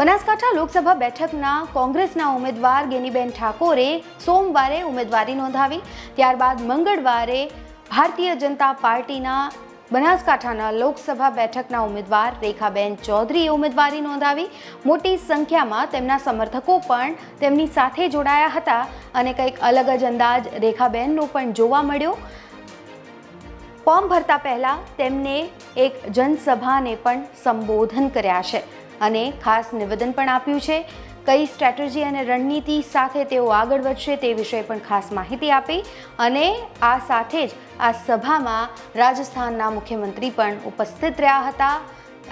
બનાસકાંઠા લોકસભા બેઠકના કોંગ્રેસના ઉમેદવાર ગેનીબેન ઠાકોરે સોમવારે ઉમેદવારી નોંધાવી, ત્યારબાદ મંગળવારે ભારતીય જનતા પાર્ટીના બનાસકાંઠાના લોકસભા બેઠકના ઉમેદવાર રેખાબેન ચૌધરીએ ઉમેદવારી નોંધાવી. મોટી સંખ્યામાં તેમના સમર્થકો પણ તેમની સાથે જોડાયા હતા અને કંઈક અલગ જ અંદાજ રેખાબેનનો પણ જોવા મળ્યો. ફોર્મ ભરતા પહેલાં તેમને એક જનસભાને પણ સંબોધન કર્યા છે. અને ખાસ નિવેદન પણ આપ્યું છે. કઈ સ્ટ્રેટેજી અને રણનીતિ સાથે તેઓ આગળ વધશે તે વિશે પણ ખાસ માહિતી આપી અને આ સાથે જ આ સભામાં રાજસ્થાનના મુખ્યમંત્રી પણ ઉપસ્થિત રહ્યા હતા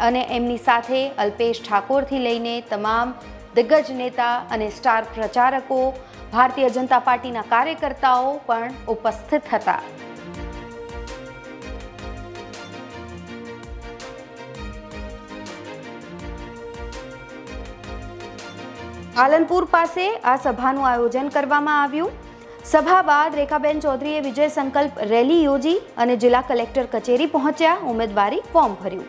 અને એમની સાથે અલ્પેશ ઠાકોરથી લઈને તમામ દિગ્ગજ નેતા અને સ્ટાર પ્રચારકો, ભારતીય જનતા પાર્ટીના કાર્યકર્તાઓ પણ ઉપસ્થિત હતા. પાલનપુર પાસે આ સભાનું આયોજન કરવામાં આવ્યું. સભા બાદ રેખાબેન ચૌધરીએ વિજય સંકલ્પ રેલી યોજી અને જિલ્લા કલેક્ટર કચેરી પહોંચ્યા. ઉમેદવારી ફોર્મ ભર્યું.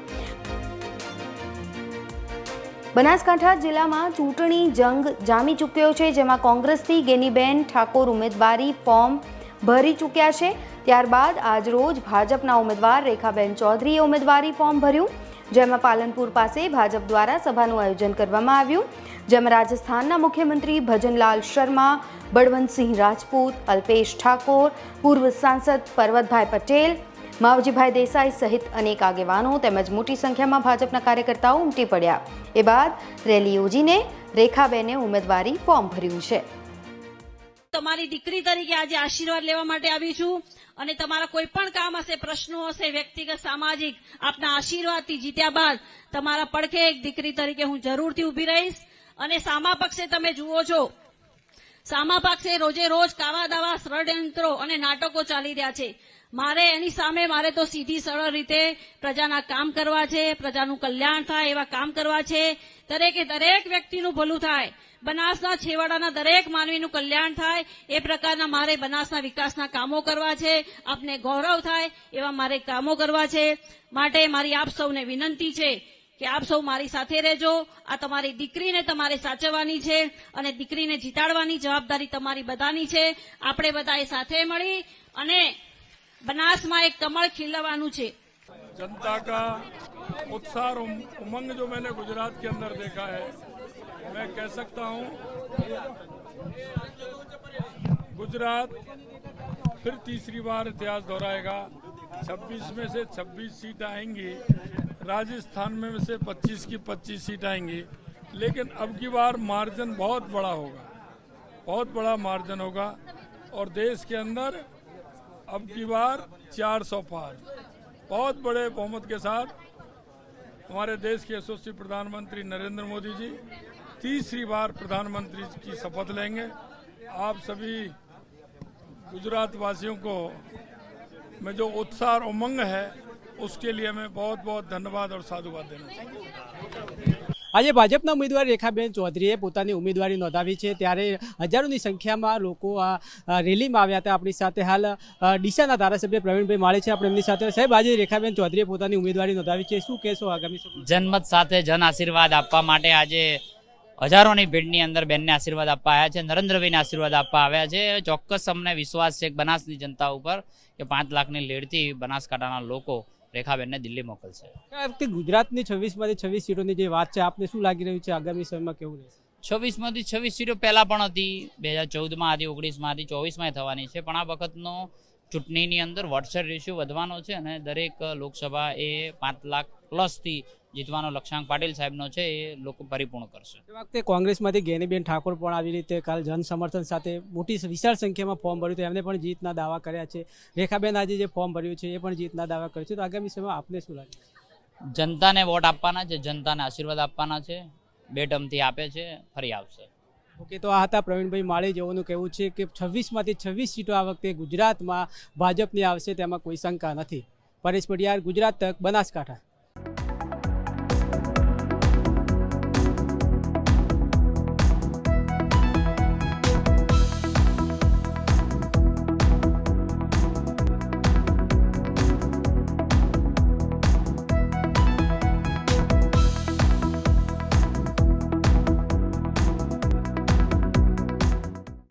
બનાસકાંઠા જિલ્લામાં ચૂંટણી જંગ જામી ચૂક્યો છે, જેમાં કોંગ્રેસથી ગેનીબેન ઠાકોર ઉમેદવારી ફોર્મ ભરી ચૂક્યા છે. ત્યારબાદ આજરોજ ભાજપના ઉમેદવાર રેખાબેન ચૌધરીએ ઉમેદવારી ફોર્મ ભર્યું. જેમાં પાલનપુર પાસે ભાજપ દ્વારા સભાનું આયોજન કરવામાં આવ્યું. જેમાં રાજસ્થાનના મુખ્યમંત્રી ભજનલાલ શર્મા, બળવંતસિંહ રાજપૂત, અલ્પેશ ઠાકોર, પૂર્વ સાંસદ પર્વતભાઈ પટેલ, માવજીભાઈ દેસાઈ સહિત અનેક આગેવાનો તેમજ મોટી સંખ્યામાં ભાજપના કાર્યકર્તાઓ ઉમટી પડ્યા. એ બાદ રેલી યોજીને રેખાબેને ઉમેદવારી ફોર્મ ભર્યું છે. તમારી દીકરી તરીકે આજે આશીર્વાદ લેવા માટે આવી છું અને તમારા કોઈ પણ કામ હશે, પ્રશ્નો હશે, વ્યક્તિગત, સામાજિક, આપના આશીર્વાદથી જીત્યા બાદ તમારા પડખે એક દીકરી તરીકે હું જરૂરથી ઊભી રહીશ. અને સામા પક્ષે તમે જુઓ છો, સામા પક્ષે રોજે રોજ કાવા દાવા, ષડયંત્રો અને નાટકો ચાલી રહ્યા છે. મારે એની સામે મારે તો સીધી સરળ રીતે પ્રજાના કામ કરવા છે, પ્રજાનું કલ્યાણ થાય એવા કામ કરવા છે. દરેકે દરેક વ્યક્તિનું ભલું થાય. બનાસના છેવાડાના દરેક માનવીનું કલ્યાણ થાય. એ પ્રકારના મારે બનાસના વિકાસના કામો કરવા છે. આપને ગૌરવ થાય એવા મારે કામો કરવા છે. માટે મારી આપ સૌને વિનંતી છે કે આપ સૌ મારી સાથે રહેજો. આ તમારી દીકરીને તમારે સાચવવાની છે અને દીકરીને જીતાડવાની જવાબદારી તમારી બધાની છે. આપણે બધાએ સાથે મળી અને બનાસમાં એક કમળ ખીલવાનું છે जनता का उत्साह और उम- उमंग जो मैंने गुजरात के अंदर देखा है मैं कह सकता हूं गुजरात फिर तीसरी बार इतिहास दोहराएगा 26 में से 26 सीट आएंगी राजस्थान में से 25 की 25 सीट आएंगी लेकिन अब की बार मार्जिन बहुत बड़ा होगा बहुत बड़ा मार्जिन होगा और देश के अंदर अब की बार 400 पार। बहुत बड़े बहुमत के साथ हमारे देश के यशस्वी प्रधानमंत्री नरेंद्र मोदी जी तीसरी बार प्रधानमंत्री की शपथ लेंगे। आप सभी गुजरात वासियों को में जो उत्साह और उमंग है, उसके लिए मैं बहुत बहुत धन्यवाद और साधुवाद देना चाहूँगा આજે ભાજપના ઉમેદવાર રેખાબેન ચૌધરીએ પોતાની ઉમેદવારી નોંધાવી છે. ત્યારે હજારોની સંખ્યામાં લોકો આ રેલીમાં આવ્યા હતા. આપણી સાથે હાલ ડીસાના ધારાસભ્ય પ્રવીણભાઈ માળે છે. આપણે એમની સાથે, સાહેબ, આજે રેખાબેન ચૌધરીએ પોતાની ઉમેદવારી નોંધાવી છે. શું કહેશો આગામી? જનમત સાથે જન આશીર્વાદ આપવા માટે આજે હજારોની ભીડની અંદર બેનને આશીર્વાદ આપવા આવ્યા છે. નરેન્દ્રભાઈને આશીર્વાદ આપવા આવ્યા છે. ચોક્કસ અમને વિશ્વાસ છે બનાસની જનતા ઉપર કે પાંચ લાખની લીડથી બનાસકાંઠાના લોકો રેખાબેનને દિલ્હી મોકલશે. આ વખતે ગુજરાતની છવ્વીસમાંથી છવ્વીસ સીટોની જે વાત છે આપને શું લાગી રહ્યું છે આગામી સમયમાં કેવું રહેશે? છવ્વીસમાંથી છવ્વીસ સીટો પહેલાં પણ હતી. બે હજાર ચૌદમાં હતી ઓગણીસમાં હતી ચોવીસમાં થવાની છે. પણ આ વખતનો ચૂંટણીની અંદર વોટ્સએપ રેશિયો વધવાનો છે અને દરેક લોકસભા એ પાંચ લાખ પ્લસથી જીતવાનો લક્ષ્યાંક પાટીલ સાહેબનો છે એ લોકો પરિપૂર્ણ કરશે. એ વખતે કોંગ્રેસમાંથી ગેનીબેન ઠાકોર પણ આવી રીતે કાલ જન સમર્થન સાથે મોટી વિશાળ સંખ્યામાં ફોર્મ ભર્યું હતું. એમને પણ જીતના દાવા કર્યા છે. રેખાબેન આજે જે ફોર્મ ભર્યું છે એ પણ જીતના દાવા કર્યું છે. તો આગામી સમયમાં આપને શું લાગે? જનતાને વોટ આપવાના છે જનતાને આશીર્વાદ આપવાના છે. બે ટર્મથી આપે છે ફરી આવશે. ઓકે, તો આ હતા પ્રવીણભાઈ માળી જેઓનું કહેવું છે કે છવ્વીસમાંથી છવ્વીસ સીટો આ વખતે ગુજરાતમાં ભાજપની આવશે તેમાં કોઈ શંકા નથી. પરેશ પડિયાર, ગુજરાત તક, બનાસકાંઠા.